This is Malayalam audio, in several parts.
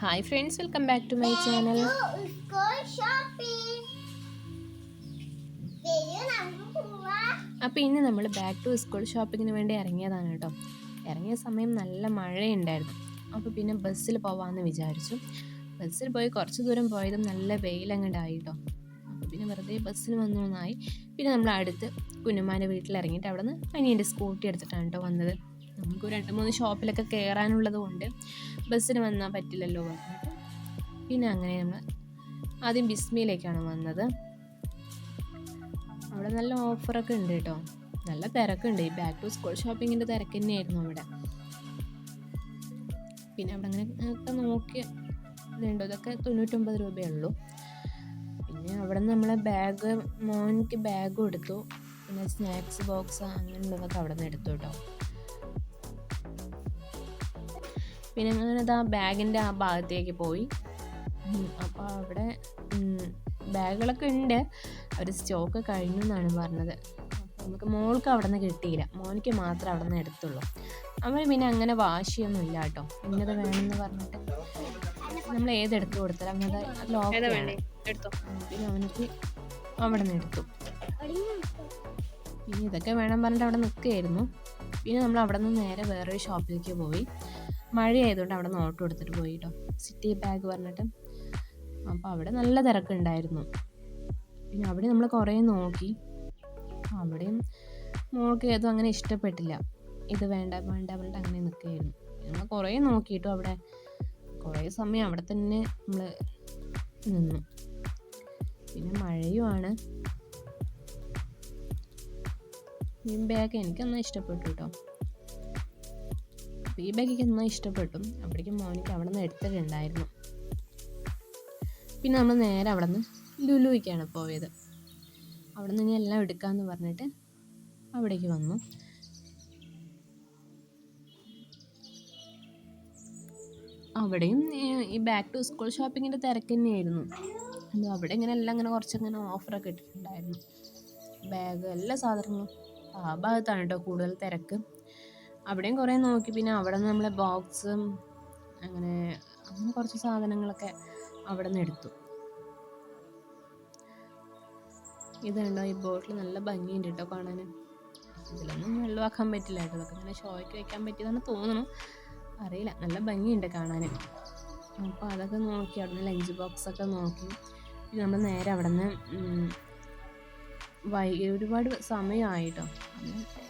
Hi friends welcome back to my channel അപ്പോൾ ഇന്ന് നമ്മൾ ബാക്ക് ടു സ്കൂൾ ഷോപ്പിങ്ങിന് വേണ്ടി ഇറങ്ങിയതാണ് കേട്ടോ. ഇറങ്ങിയ സമയം നല്ല മഴയുണ്ടായിരുന്നു. അപ്പോൾ പിന്നെ ബസ്സിൽ പോവാമെന്ന് വിചാരിച്ചു. ബസ്സിൽ പോയി കുറച്ച് ദൂരം പോയതും നല്ല വെയിലങ്ങണ്ടായി കേട്ടോ. അപ്പോൾ പിന്നെ വെറുതെ ബസ്സിൽ വന്നു എന്നായി പിന്നെ നമ്മൾ അടുത്ത് കുഞ്ഞുമാന്റെ വീട്ടിൽ ഇറങ്ങിയിട്ട് അവിടെ നിന്ന് അനിയന്റെ സ്കൂട്ടി എടുത്തിട്ടാണ് കേട്ടോ വന്നത്. നമുക്ക് രണ്ട് മൂന്ന് ഷോപ്പിലൊക്കെ കയറാനുള്ളത് കൊണ്ട് ബസ്സിന് വന്നാൽ പറ്റില്ലല്ലോ പിന്നെ അങ്ങനെ നമ്മൾ ആദ്യം ബിസ്മിയിലേക്കാണ് വന്നത്. അവിടെ നല്ല ഓഫറൊക്കെ ഉണ്ട് കേട്ടോ. നല്ല തിരക്കുണ്ട്. ഈ ബാക്ക് ടു സ്കൂൾ ഷോപ്പിങ്ങിന്റെ തിരക്ക് തന്നെയായിരുന്നു അവിടെ. പിന്നെ അവിടെ അങ്ങനെ ഒക്കെ നോക്കി ഇതുണ്ടോ. ഇതൊക്കെ തൊണ്ണൂറ്റൊമ്പത് രൂപയേ ഉള്ളൂ പിന്നെ അവിടെ നമ്മളെ ബാഗ് മോനിക്ക് ബാഗ് കൊടുത്തു. പിന്നെ സ്നാക്സ് ബോക്സ് അങ്ങനെയുള്ളതൊക്കെ അവിടെ നിന്ന് എടുത്തു കേട്ടോ. പിന്നെ ഞാനത് ആ ബാഗിന്റെ ആ ഭാഗത്തേക്ക് പോയി. അപ്പോൾ അവിടെ ബാഗുകളൊക്കെ ഉണ്ട്. അവർ സ്റ്റോക്ക് കഴിഞ്ഞു എന്നാണ് പറഞ്ഞത്. നമുക്ക് മോൾക്ക് അവിടെ നിന്ന് കിട്ടിയില്ല. മോനിക്ക് മാത്രമേ അവിടെ നിന്ന് എടുത്തുള്ളൂ. അവൻ പിന്നെ അങ്ങനെ വാശിയൊന്നും ഇല്ല കേട്ടോ. ഇന്നത് വേണമെന്ന് പറഞ്ഞിട്ട് നമ്മൾ ഏതെടുത്ത് കൊടുത്താലും അങ്ങനത്തെ ലോക്കാണ് പിന്നെ അവനക്ക് അവിടെ നിന്ന് എടുത്തു. പിന്നെ ഇതൊക്കെ വേണം പറഞ്ഞിട്ട് അവിടെ നിൽക്കുകയായിരുന്നു. പിന്നെ നമ്മൾ അവിടെ നിന്ന് നേരെ വേറൊരു ഷോപ്പിലേക്ക് പോയി. മഴയായതുകൊണ്ട് അവിടെ നിന്ന് ഓട്ടോ എടുത്തിട്ട് പോയി കേട്ടോ സിറ്റി ബാഗ് പറഞ്ഞിട്ട്. അപ്പോൾ അവിടെ നല്ല തിരക്കുണ്ടായിരുന്നു. പിന്നെ അവിടെ നമ്മൾ കുറേ നോക്കി. അവിടെയും മോൾക്ക് ഏതും അങ്ങനെ ഇഷ്ടപ്പെട്ടില്ല. ഇത് വേണ്ട വേണ്ട പറഞ്ഞിട്ട് അങ്ങനെ നിൽക്കുകയായിരുന്നു. നമ്മൾ കുറേ നോക്കിയിട്ടു അവിടെ. കുറേ സമയം അവിടെ തന്നെ നമ്മൾ നിന്നു. പിന്നെ മഴയുമാണ്. ഈ ബാഗ് എനിക്ക് എനിക്കൊന്നും ഇഷ്ടപ്പെട്ടു കേട്ടോ ഈ ബാഗ് എനിക്ക് എന്നാ ഇഷ്ടപ്പെട്ടു? അപ്പോഴേക്കും മോനിക്ക് അവിടെ നിന്ന് എടുത്തിട്ടുണ്ടായിരുന്നു. പിന്നെ നമ്മൾ നേരെ അവിടെ നിന്ന് ലുലുവിക്കാണ് പോയത്. അവിടെ നിന്ന് ഇനി എല്ലാം എടുക്കാമെന്ന് പറഞ്ഞിട്ട് അവിടേക്ക് വന്നു. അവിടെയും ഈ ബാക്ക് ടു സ്കൂൾ ഷോപ്പിങ്ങിന്റെ തിരക്ക് തന്നെയായിരുന്നു. അവിടെ ഇങ്ങനെ എല്ലാം ഇങ്ങനെ കുറച്ചങ്ങനെ ഓഫറൊക്കെ ഇട്ടിട്ടുണ്ടായിരുന്നു. ബാഗ് എല്ലാ സാധനങ്ങളും ആ ഭാഗത്താണ് കേട്ടോ കൂടുതൽ തിരക്ക്. അവിടെയും കുറേ നോക്കി. പിന്നെ അവിടെ നിന്ന് നമ്മളെ ബോക്സും അങ്ങനെ അങ്ങനെ കുറച്ച് സാധനങ്ങളൊക്കെ അവിടെ നിന്ന് എടുത്തു ഇതുണ്ടോ ഈ ബോട്ടിൽ നല്ല ഭംഗിയുണ്ട് കേട്ടോ കാണാൻ ഇതിലൊന്നും വെള്ളമാക്കാൻ പറ്റില്ല. കേട്ടോ അതൊക്കെ ഇങ്ങനെ ഷോയ്ക്ക് വെക്കാൻ പറ്റിയതാണ് തോന്നുന്നു. അറിയില്ല. നല്ല ഭംഗിയുണ്ട് കാണാൻ അപ്പോൾ അതൊക്കെ നോക്കി. അവിടെ നിന്ന് ലഞ്ച് ബോക്സൊക്കെ നോക്കി. നമ്മൾ നേരെ അവിടെ നിന്ന് വൈ ഒരുപാട് സമയമായിട്ടോ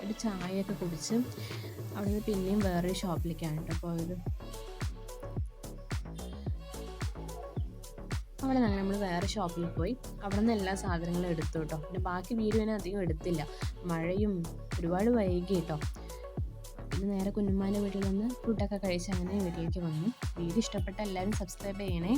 ഒരു ചായയൊക്കെ കുടിച്ച് അവിടെ നിന്ന് പിന്നെയും വേറൊരു ഷോപ്പിലേക്കാണ് കേട്ടോ പോയത്. അവിടെ നിന്ന് നമ്മൾ വേറെ ഷോപ്പിൽ പോയി. അവിടെ നിന്ന് എല്ലാ സാധനങ്ങളും എടുത്തു കേട്ടോ. പിന്നെ ബാക്കി വീഡിയോ ഞാൻ അധികം എടുത്തില്ല. മഴയും ഒരുപാട് വൈകി കേട്ടോ. പിന്നെ നേരെ കുഞ്ഞുമ്മാന്റെ വീട്ടിൽ നിന്ന് ഫുഡൊക്കെ കഴിച്ച് അങ്ങനെ വീട്ടിലേക്ക് വന്നു. വീഡിയോ ഇഷ്ടപ്പെട്ട എല്ലാവരും സബ്സ്ക്രൈബ് ചെയ്യണേ.